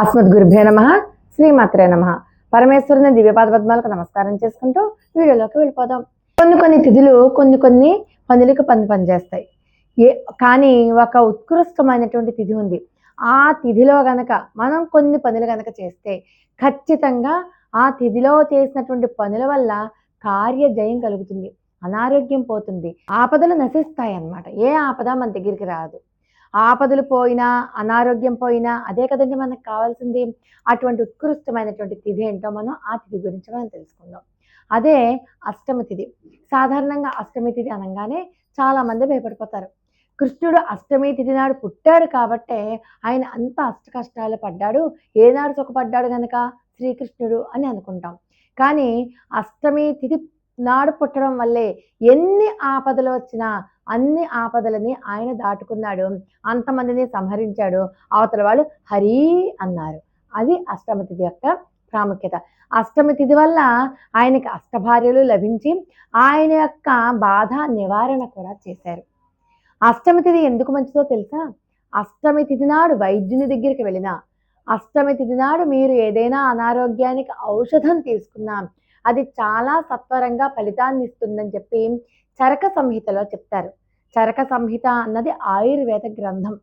అస్మద్ గురుభ్యో నమ శ్రీమాత్రే నమ. పరమేశ్వరుని దివ్యపాద పద్మాలకు నమస్కారం చేసుకుంటూ వీడియోలోకి వెళ్ళిపోదాం. కొన్ని కొన్ని తిథులు కొన్ని కొన్ని పనులకు పని పనిచేస్తాయి. ఏ కానీ ఒక ఉత్కృష్టమైనటువంటి తిథి ఉంది. ఆ తిథిలో గనక మనం కొన్ని పనులు గనక చేస్తే ఖచ్చితంగా ఆ తిథిలో చేసినటువంటి పనుల వల్ల కార్యజయం కలుగుతుంది. అనారోగ్యం పోతుంది. ఆపదలు నశిస్తాయి అన్నమాట ఏ ఆపద మన దగ్గరికి రాదు. ఆపదలు పోయినా అనారోగ్యం పోయినా అదే కదండి మనకు కావాల్సింది? అటువంటి ఉత్కృష్టమైనటువంటి తిథి ఏంటో మనం ఆ తిథి గురించి మనం తెలుసుకుందాం. అదే అష్టమి తిథి. సాధారణంగా అష్టమి తిథి అనగానే చాలామంది భయపడిపోతారు. కృష్ణుడు అష్టమి తిథి నాడు పుట్టాడు కాబట్టే ఆయన అంత అష్ట కష్టాలు పడ్డాడు. ఏనాడు సుఖపడ్డాడు గనక? శ్రీకృష్ణుడు అని అనుకుంటాం. కానీ అష్టమి తిథి నాడు పుట్టడం వల్లే ఎన్ని ఆపదలు వచ్చినా అన్ని ఆపదలని ఆయన దాటుకున్నాడు. అంతమందిని సంహరించాడు. అవతల వాళ్ళు హరి అన్నారు. అది అష్టమతిథి యొక్క ప్రాముఖ్యత. అష్టమి తిథి వల్ల ఆయనకి అష్టభార్యలు లభించి ఆయన యొక్క బాధ నివారణ కూడా చేశారు. అష్టమి తిథి ఎందుకు మంచిదో తెలుసా? అష్టమి తిథి నాడు వైద్యుని దగ్గరికి వెళ్ళినా అష్టమి తిథి నాడు మీరు ఏదైనా అనారోగ్యానికి ఔషధం తీసుకున్నా అది చాలా సత్వరంగా ఫలితాన్ని ఇస్తుందని చెప్పి చరక సంహితలో చెప్తారు. చరక సంహిత అన్నది ఆయుర్వేద గ్రంథం.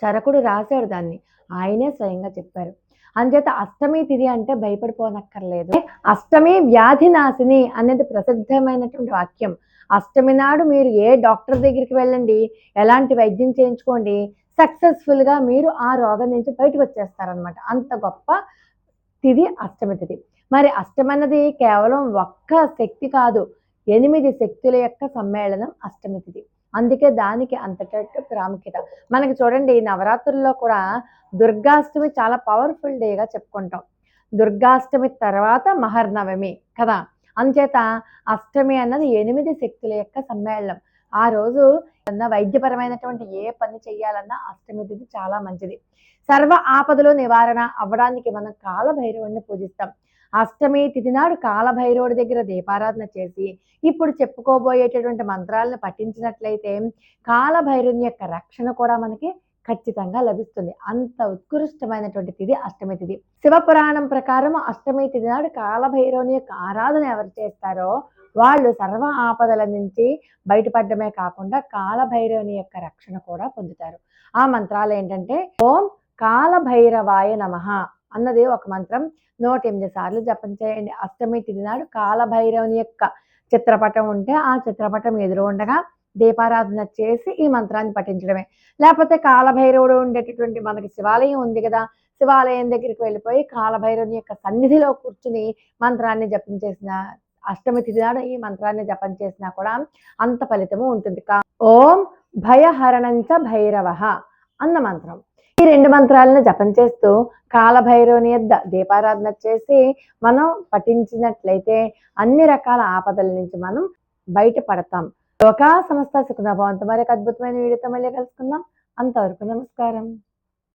చరకుడు రాశాడు దాన్ని. ఆయనే స్వయంగా చెప్పారు. అంచేత అష్టమి తిథి అంటే భయపడిపోనక్కర్లేదు. అష్టమి వ్యాధి నాశిని అనేది ప్రసిద్ధమైనటువంటి వాక్యం. అష్టమి నాడు మీరు ఏ డాక్టర్ దగ్గరికి వెళ్ళండి ఎలాంటి వైద్యం చేయించుకోండి సక్సెస్ఫుల్గా మీరు ఆ రోగం నుంచి బయటకు వచ్చేస్తారనమాట అంత గొప్ప తిథి అష్టమి తిథి మరి అష్టమన్నది కేవలం ఒక్క శక్తి కాదు ఎనిమిది శక్తుల యొక్క సమ్మేళనం అష్టమితిది. అందుకే దానికి అంతటట్టు ప్రాముఖ్యత. మనకి చూడండి నవరాత్రుల్లో కూడా దుర్గాష్టమి చాలా పవర్ఫుల్ డేగా చెప్పుకుంటాం. దుర్గాష్టమి తర్వాత మహర్నవమి కదా. అంచేత అష్టమి అన్నది ఎనిమిది శక్తుల యొక్క సమ్మేళనం. ఆ రోజు వైద్యపరమైనటువంటి ఏ పని చేయాలన్నా అష్టమి తిథి చాలా మంచిది. సర్వ ఆపదలు నివారణ అవ్వడానికి మనం కాలభైరవుడిని పూజిస్తాం. అష్టమి తిథి నాడు కాలభైరవుడి దగ్గర దీపారాధన చేసి ఇప్పుడు చెప్పుకోబోయేటటువంటి మంత్రాలను పఠించినట్లయితే కాలభైరవుని యొక్క రక్షణ కూడా మనకి ఖచ్చితంగా లభిస్తుంది. అంత ఉత్కృష్టమైనటువంటి తిథి అష్టమి తిథి శివపురాణం ప్రకారం అష్టమి తిథి నాడు కాలభైరవుని యొక్క ఆరాధన ఎవరు చేస్తారో వాళ్ళు సర్వ ఆపదల నుంచి బయటపడమే కాకుండా కాలభైరవుని యొక్క రక్షణ కూడా పొందుతారు. ఆ మంత్రాలు ఏంటంటే ఓం కాలభైరవాయ నమ అన్నది ఒక మంత్రం. నూట ఎనిమిది సార్లు జపం చేయండి. అష్టమి తిరినాడు కాలభైరవుని యొక్క చిత్రపటం ఉంటే ఆ చిత్రపటం ఎదురు ఉండగా దీపారాధన చేసి ఈ మంత్రాన్ని పఠించడమే. లేకపోతే కాలభైరవుడు ఉండేటటువంటి మనకి శివాలయం ఉంది కదా శివాలయం దగ్గరికి వెళ్ళిపోయి కాలభైరవుని యొక్క సన్నిధిలో కూర్చుని మంత్రాన్ని జపించేసిన అష్టమి తిథి నాడు ఈ మంత్రాన్ని జపం చేసినా కూడా అంత ఫలితము ఉంటుంది. కా ఓం భయహరణంచ భైరవ అన్న మంత్రం. ఈ రెండు మంత్రాలను జపం చేస్తూ కాలభైరవుని యొద్ద దీపారాధన చేసి మనం పఠించినట్లయితే అన్ని రకాల ఆపదల నుంచి మనం బయటపడతాం. లోకా సంస్థ సుఖనభవంతో మరొక అద్భుతమైన వీడియోతో మళ్ళీ కలుసుకుందాం. అంతవరకు నమస్కారం.